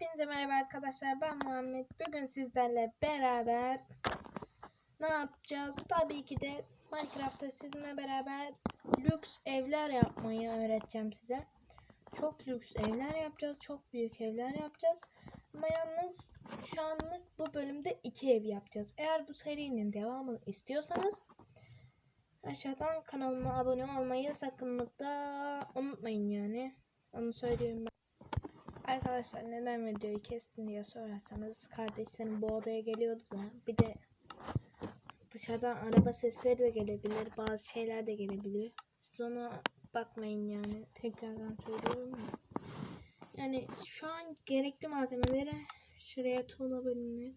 Hepinize merhaba arkadaşlar. Ben Muhammed. Bugün sizlerle beraber ne yapacağız? Tabii ki de Minecraft'ta sizinle beraber lüks evler yapmayı öğreteceğim size. Çok lüks evler yapacağız. Çok büyük evler yapacağız. Ama yalnız şu anlık bu bölümde iki ev yapacağız. Eğer bu serinin devamını istiyorsanız aşağıdan kanalıma abone olmayı sakınlıkla unutmayın yani. Onu söyleyeyim ben. Arkadaşlar neden videoyu kestin diye sorarsanız kardeşlerim bu odaya geliyordu da bir de dışarıdan araba sesleri de gelebilir bazı şeyler de gelebilir. Siz ona bakmayın yani tekrardan söylüyorum ya. Yani şu an gerekli malzemeleri şuraya tuğla bölümüne.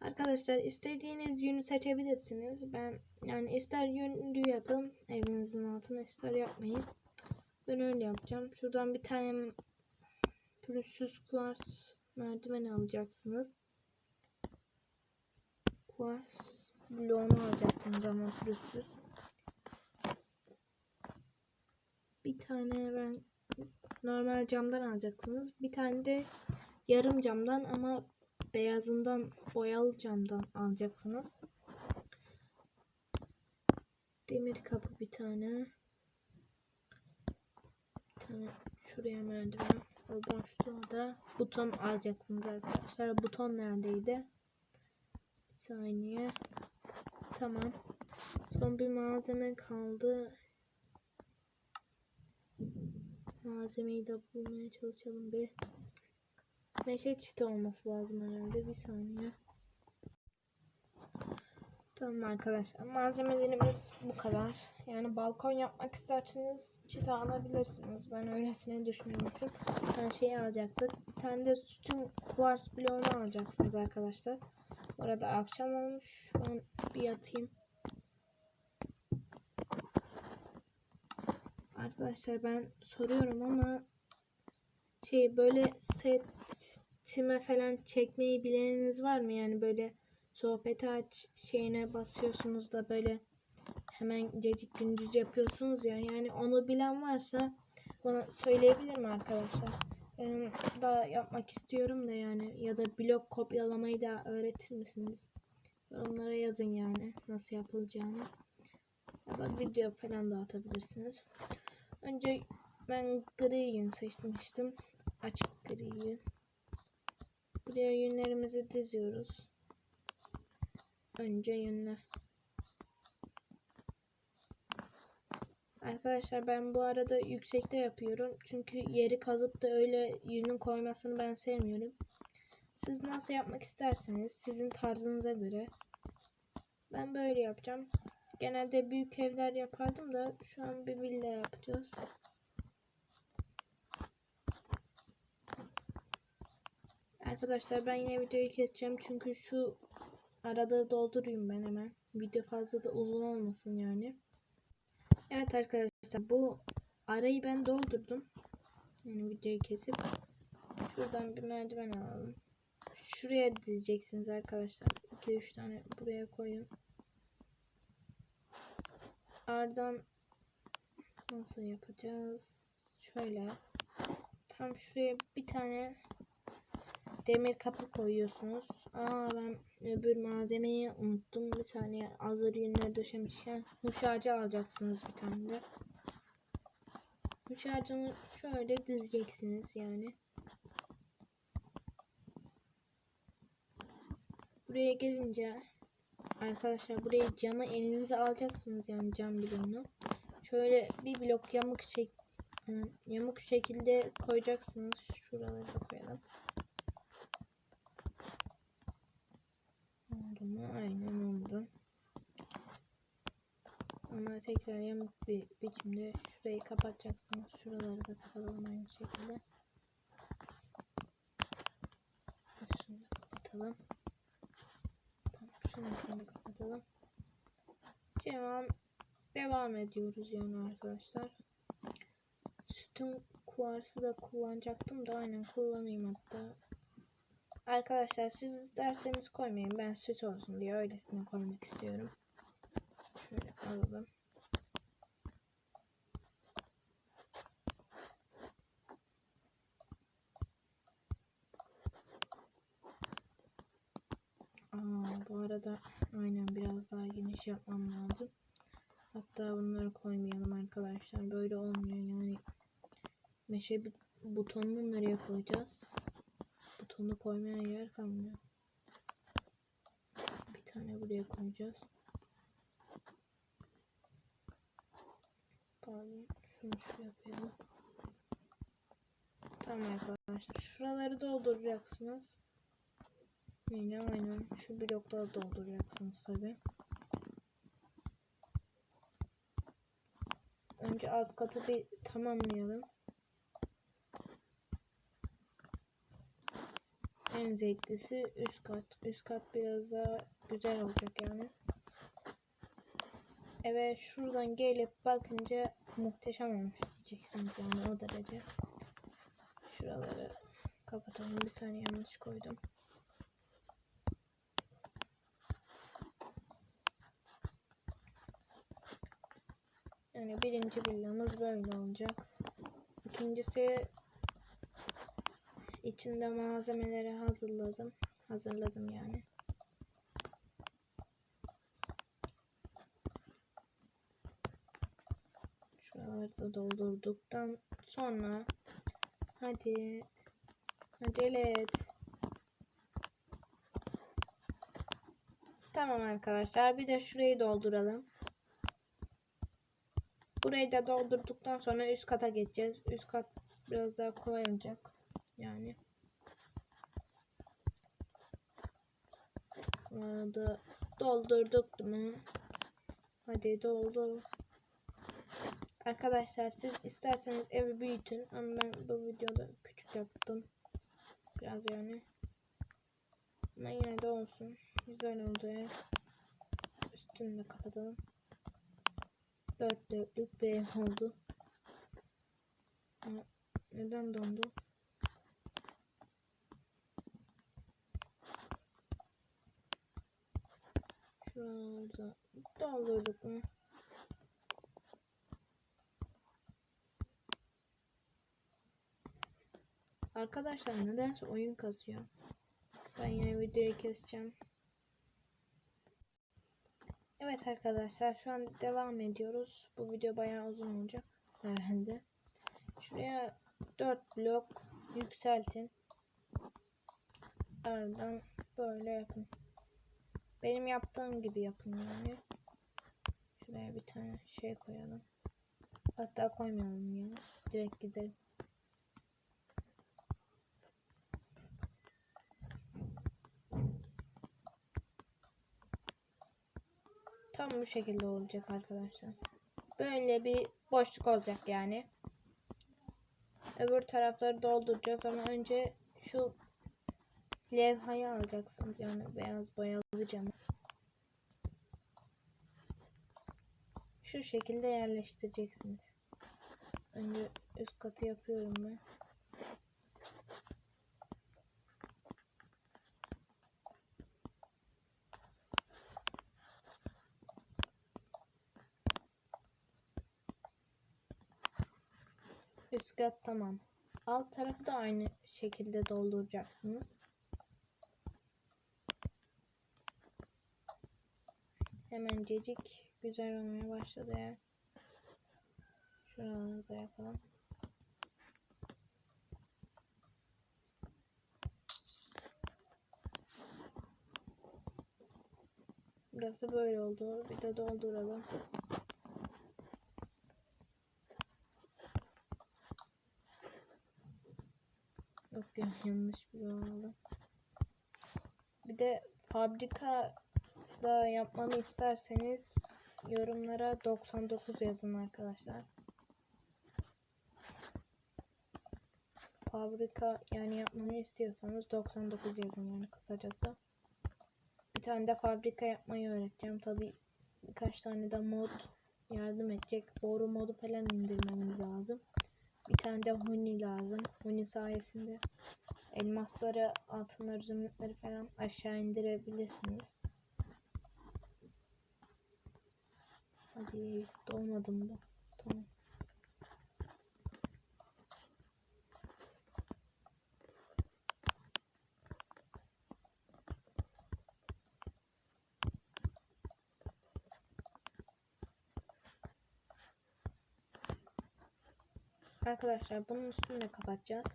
Arkadaşlar istediğiniz yünü seçebilirsiniz. Ben yani ister yünlü yapın evinizin altına ister yapmayın. Ben öyle yapacağım. Şuradan bir tane pürüzsüz kuvars merdiven alacaksınız. Kuvars bloğunu alacaksınız ama pürüzsüz. Bir tane ben normal camdan alacaksınız. Bir tane de yarım camdan ama beyazından boyalı camdan alacaksınız. Demir kapı bir tane. Bir tane şuraya merdiven. O boşluğa buton alacaksınız arkadaşlar. Buton neredeydi? Bir saniye. Tamam. Son bir malzeme kaldı. Malzemeyi de bulmaya çalışalım bir. Meşe çiti olması lazım herhalde. Bir saniye. Tamam arkadaşlar. Malzemelerimiz bu kadar. Yani balkon yapmak isterseniz çita alabilirsiniz. Ben öylesine düşünmüşüm. Her şeyi alacaktık. Bir tane de sütün kuvars bloğunu alacaksınız arkadaşlar. Orada akşam olmuş. Ben bir yatayım. Arkadaşlar ben soruyorum ama şey böyle setime falan çekmeyi bileniniz var mı? Yani böyle sohbeti aç şeyine basıyorsunuz da böyle hemen gecik gündüz yapıyorsunuz ya. Yani onu bilen varsa bana söyleyebilir mi arkadaşlar? Benim daha yapmak istiyorum da yani ya da blok kopyalamayı da öğretir misiniz? Onlara yazın yani nasıl yapılacağını. Ya da video falan da atabilirsiniz. Önce ben gri yün seçmiştim. Açık gri yün. Buraya yünlerimizi diziyoruz. Önce yünler. Arkadaşlar ben bu arada yüksekte yapıyorum. Çünkü yeri kazıp da öyle yünün koymasını ben sevmiyorum. Siz nasıl yapmak isterseniz sizin tarzınıza göre. Ben böyle yapacağım. Genelde büyük evler yapardım da şu an bir villa yapacağız. Arkadaşlar ben yine videoyu keseceğim çünkü şu arada doldurayım ben hemen. Video fazla da uzun olmasın yani. Evet arkadaşlar bu arayı ben doldurdum. Yani videoyu kesip şuradan bir merdiven alalım. Şuraya dizeceksiniz arkadaşlar. 2-3 tane buraya koyun. Ardından nasıl yapacağız? Şöyle. Tam şuraya bir tane demir kapı koyuyorsunuz. Aa ben öbür malzemeyi unuttum. Bir saniye hazır yünleri döşemişken huş ağacı alacaksınız bir tane de. Huş şöyle dizeceksiniz yani. Buraya gelince arkadaşlar buraya camı elinize alacaksınız yani cam bloğunu. Şöyle bir blok yamuk şek yamuk şekilde koyacaksınız. Şuraları da koyalım. Mu? Aynen oldu. Ama tekrar yamuk bir biçimde şurayı kapatacaksınız. Şuraları da kapatalım aynı şekilde. Şunu kapatalım. Tamam, şunu da kapatalım. Devam, devam ediyoruz yani arkadaşlar. Sütün kuvarsı da kullanacaktım da aynen kullanayım hatta. Arkadaşlar siz isterseniz koymayın. Ben süt olsun diye öylesine koymak istiyorum. Şöyle alalım. Aa, bu arada aynen biraz daha geniş yapmam lazım. Hatta bunları koymayalım arkadaşlar. Böyle olmuyor yani. Meşe butonunu nereye koyacağız? Butonu koymaya yer kalmıyor. Bir tane buraya koyacağız. Pardon. Şunu şuraya koyalım. Tamam arkadaşlar. Şuraları dolduracaksınız. Yine aynen şu blokları dolduracaksınız tabi. Önce alt katı bir tamamlayalım. En zevklisi üst kat. Üst kat biraz daha güzel olacak yani. Evet şuradan gelip bakınca muhteşem olmuş diyeceksiniz yani o derece. Şuraları kapatalım. Bir saniye yanlış koydum. Yani birinci villamız böyle olacak. İkincisi içinde malzemeleri hazırladım. Hazırladım yani. Şuraları da doldurduktan sonra hadi acele et. Tamam arkadaşlar bir de şurayı dolduralım. Burayı da doldurduktan sonra üst kata geçeceğiz. Üst kat biraz daha kolay olacak. Yani. Burada doldurduk mu? Hadi doldur. Arkadaşlar siz isterseniz evi büyütün ama ben bu videoda küçük yaptım. Biraz yani. Ama yine de olsun. Güzel oldu ev. Üstünü de kapatalım. Dört dörtlük bir ev oldu. Neden dondu? Şurada doldurduk mu? Arkadaşlar nedense oyun kasıyor. Ben yine videoyu keseceğim. Evet arkadaşlar şu an devam ediyoruz. Bu video bayağı uzun olacak herhalde. Şuraya 4 blok yükseltin. Ardından böyle yapın. Benim yaptığım gibi yapın yani. Şuraya bir tane şey koyalım. Hatta koymayalım ya. Direkt gidelim. Tam bu şekilde olacak arkadaşlar. Böyle bir boşluk olacak yani. Öbür tarafları dolduracağız ama önce şu levhayı alacaksınız yani beyaz boyalı camı. Şu şekilde yerleştireceksiniz. Önce üst katı yapıyorum ben. Üst kat tamam. Alt tarafı da aynı şekilde dolduracaksınız. Hemencecik güzel olmaya başladı ya. Şuraları da yapalım. Burası böyle oldu. Bir de dolduralım. Yok ya yanlış bir oldu. Bir de fabrika da yapmamı isterseniz yorumlara 99 yazın arkadaşlar. Fabrika yani yapmamı istiyorsanız 99 yazın yani kısacası. Bir tane de fabrika yapmayı öğreteceğim. Tabi birkaç tane de mod yardım edecek. Boru modu falan indirmemiz lazım. Bir tane de huni lazım. Huni sayesinde elmasları, altınları, zümrütleri falan aşağı indirebilirsiniz. Hadi dolmadım da. Tamam. Arkadaşlar bunun üstünü de kapatacağız.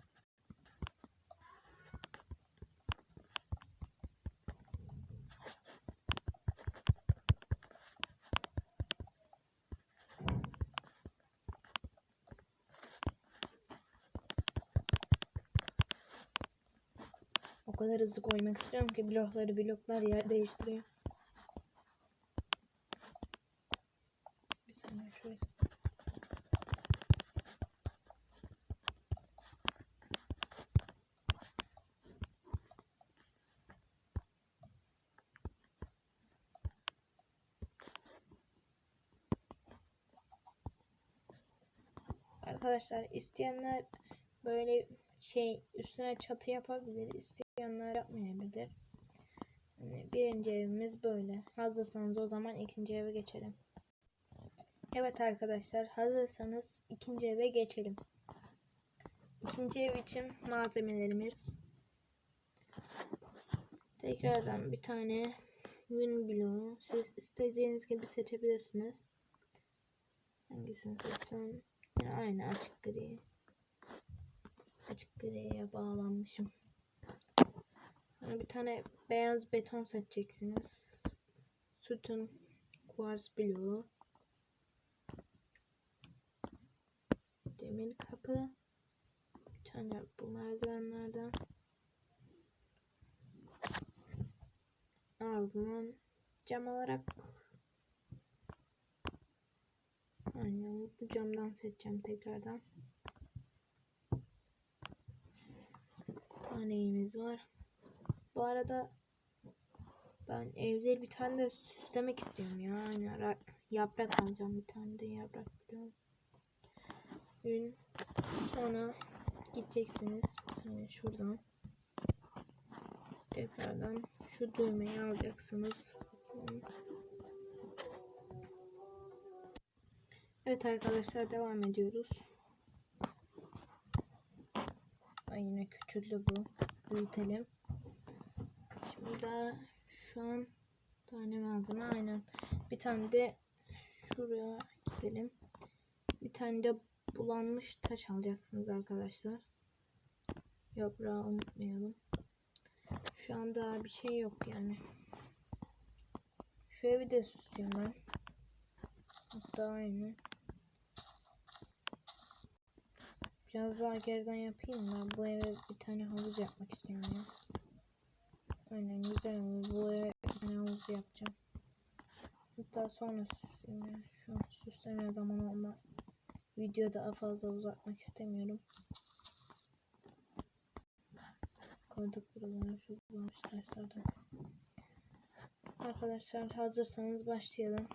O kadar hızlı koymak istiyorum ki blokları bloklar yer değiştiriyor. Bir saniye şuraya. Arkadaşlar isteyenler böyle şey üstüne çatı yapabilir. İsteyenler yapmayabilir. Yani birinci evimiz böyle. Hazırsanız o zaman ikinci eve geçelim. Evet arkadaşlar hazırsanız ikinci eve geçelim. İkinci ev için malzemelerimiz. Tekrardan bir tane yün bloğu. Siz istediğiniz gibi seçebilirsiniz. Hangisini seçsem? Yine aynı açık gri. Açık griye bağlanmışım. Bir tane beyaz beton seçeceksiniz. Sütun kuvars bloğu. Demir kapı. Bir tane bu merdivenlerden. Ardından cam olarak Aynen bu camdan seçeceğim tekrardan. Taneyimiz var. Bu arada ben evde bir tane de süslemek istiyorum ya. Aynen yaprak alacağım bir tane de yaprak biliyorum. Gün sonra gideceksiniz. Bir şuradan. Tekrardan şu düğmeyi alacaksınız. Evet arkadaşlar devam ediyoruz. Ay yine küçüldü bu. Büyütelim. Daha şu an tane malzeme aynen. Bir tane de şuraya gidelim. Bir tane de bulanmış taş alacaksınız arkadaşlar. Yaprağı unutmayalım. Şu an daha bir şey yok yani. Şu evi de süsleyeyim ben. Hatta aynı. Biraz daha geriden yapayım ben. Bu eve bir tane havuz yapmak istiyorum ya. Aynen güzel olur. Bu eve bir tane havuz yapacağım. Hatta sonra süsleyeyim ya. Şu an süsleme zaman olmaz. Videoyu daha fazla uzatmak istemiyorum. Koyduk buralara şu bulmuş taşlardan. Arkadaşlar hazırsanız başlayalım.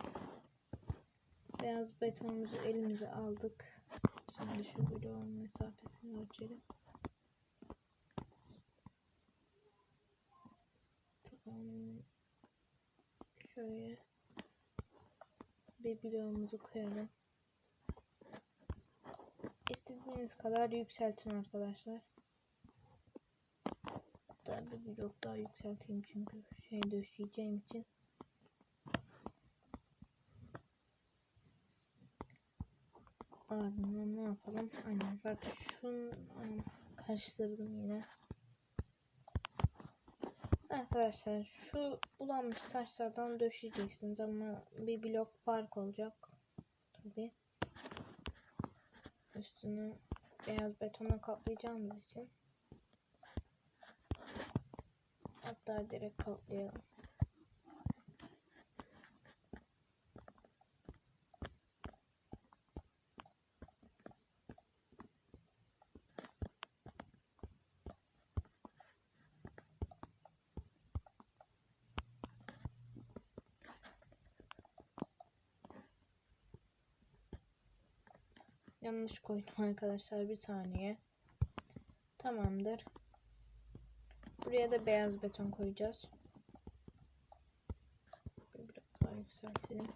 Beyaz betonumuzu elimize aldık. Şimdi şu bloğun mesafesini ölçelim. Şöyle bir bloğumuzu koyalım. İstediğiniz kadar yükseltin arkadaşlar. Hatta bir blok daha yükselteyim çünkü şey döşeyeceğim için. Ardından ne yapalım? Aynen bak şunu karıştırdım yine. Arkadaşlar şu bulanmış taşlardan döşeyeceksiniz ama bir blok fark olacak. Tabi. Üstünü beyaz betona kaplayacağımız için. Hatta direkt kaplayalım. Yanlış koydum arkadaşlar bir saniye. Tamamdır. Buraya da beyaz beton koyacağız. Biraz daha yükseltelim.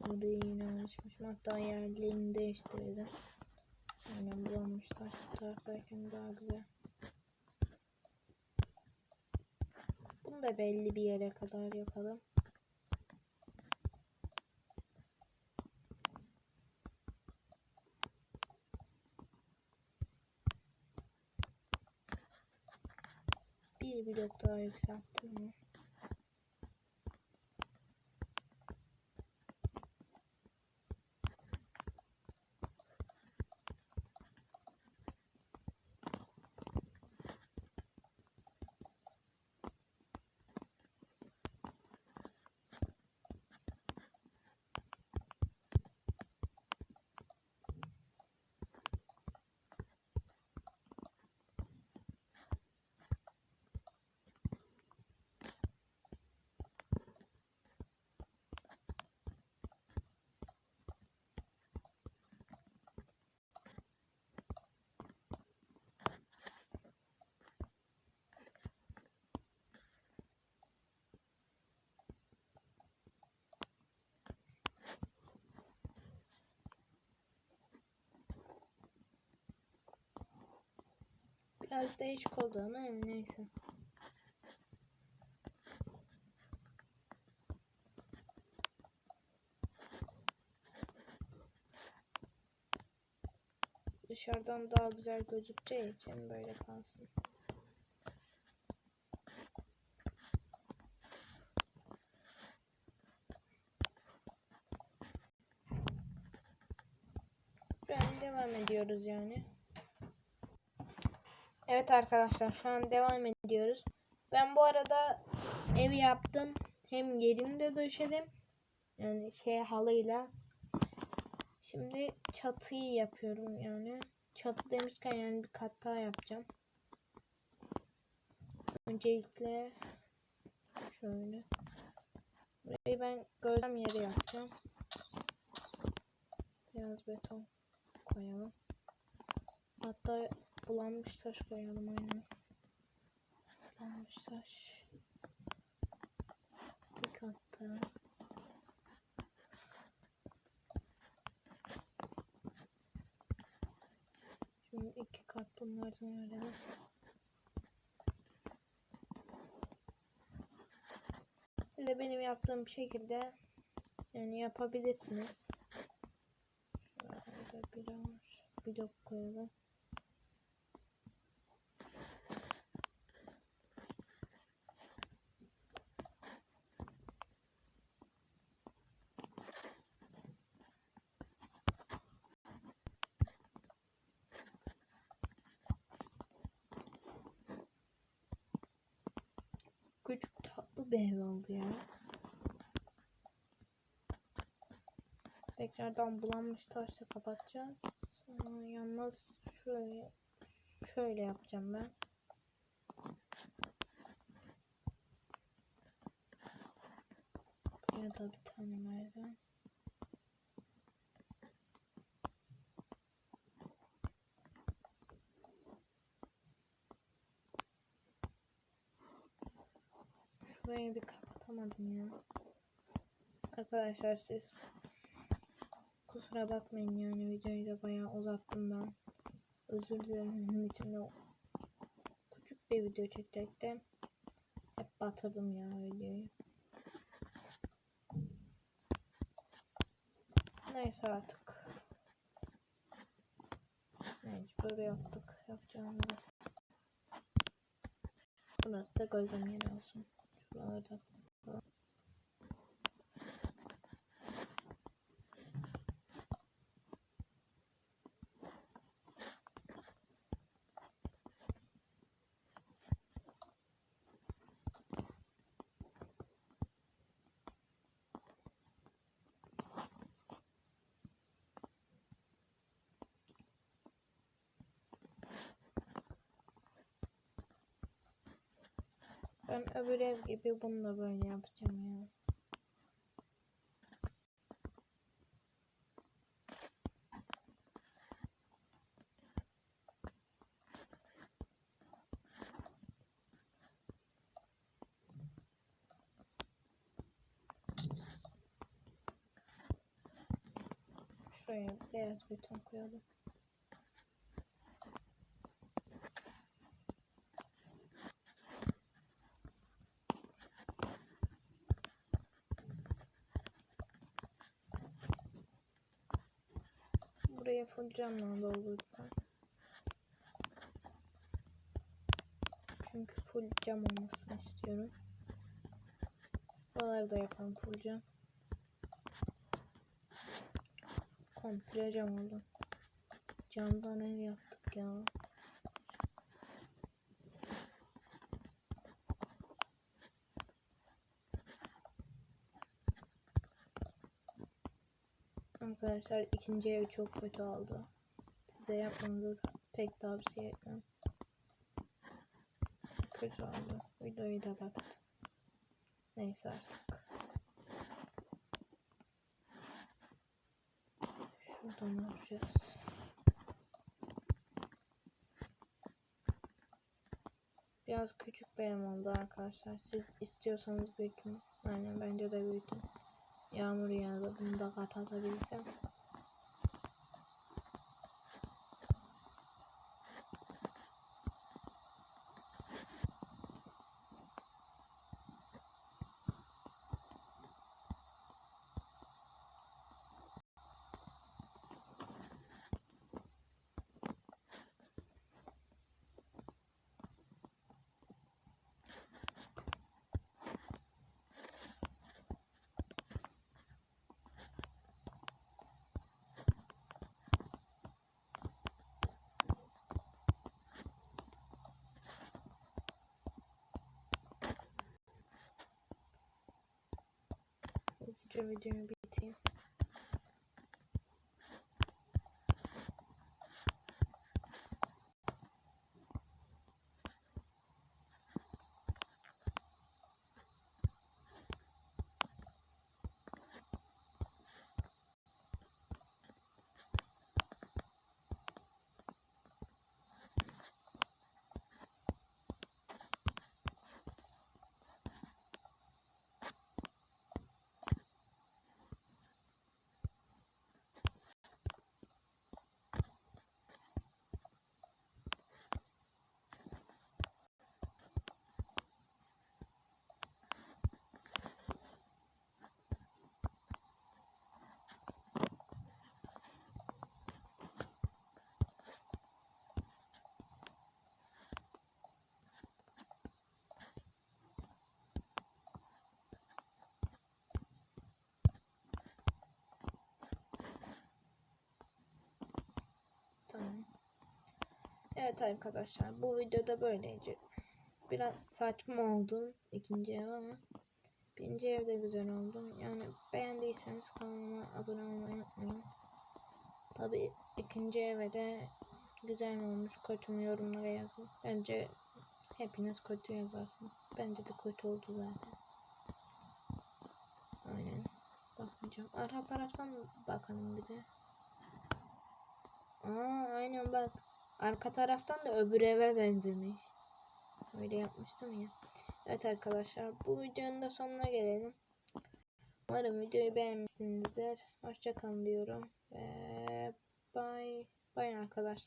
Burayı yine alışmışım. Hatta yerlerini değiştirelim. Aynen bulanmış taş bu taraftayken daha güzel. Bunu da belli bir yere kadar yapalım. Bir blok Biraz değişik oldu ama neyse. Dışarıdan daha güzel gözükeceği için böyle kalsın. Böyle devam ediyoruz yani. Evet arkadaşlar şu an devam ediyoruz. Ben bu arada evi yaptım. Hem yerini de döşedim. Yani şey halıyla. Şimdi çatıyı yapıyorum yani. Çatı demişken yani bir kat daha yapacağım. Öncelikle şöyle. Burayı ben gözlem yeri yapacağım. Biraz beton koyalım. Hatta bulanmış taş koyalım aynen. Bulanmış taş. Bir kat daha. Şimdi iki kat bunlardan öyle. Siz de benim yaptığım şekilde yani yapabilirsiniz. Şurada biraz blok koyalım. Küçük tatlı bir ev oldu ya. Tekrardan bulanmış taşla kapatacağız. Yalnız şöyle şöyle yapacağım ben. Buraya da bir tane merdiven. Şurayı bir kapatamadım ya. Arkadaşlar siz kusura bakmayın yani videoyu da bayağı uzattım ben. Özür dilerim bunun için de küçük bir video çekecektim. Hep batırdım ya videoyu. Neyse artık. Mecbur yaptık yapacağımızı. Burası da gözlem yeri olsun. Leute. Ben öbür ev gibi bunu da böyle yapacağım ya. Şuraya beyaz beton koyalım. Buraya full camla doldurdum. Çünkü full cam olmasını istiyorum. Buraları da yapalım full cam. Komple cam oldu. Camdan ev yaptık ya. Arkadaşlar ikinci ev çok kötü oldu. Size yapmanızı pek tavsiye etmem. Kötü oldu. Videoyu da bak. Neyse artık. Şuradan alacağız. Biraz küçük bir ev oldu arkadaşlar. Siz istiyorsanız büyütün. Aynen bence de büyütün. Yağmur yağdı. Bunu da kapatabilsem. Hızlıca videoyu Tamam. Evet arkadaşlar bu videoda böyleydi. Biraz saçma oldu ikinci ev ama birinci ev de güzel oldu. Yani beğendiyseniz kanalıma abone olmayı unutmayın. Tabi ikinci eve de güzel mi olmuş kötü mü yorumlara yazın. Bence hepiniz kötü yazarsınız. Bence de kötü oldu zaten. Aynen. Bakmayacağım. Arka taraftan bakalım bir de. Aa aynen bak. Arka taraftan da öbür eve benzemiş. Öyle yapmıştım ya. Evet arkadaşlar bu videonun da sonuna gelelim. Umarım videoyu beğenmişsinizdir. Hoşçakalın diyorum. Ve bye. Bye arkadaşlar.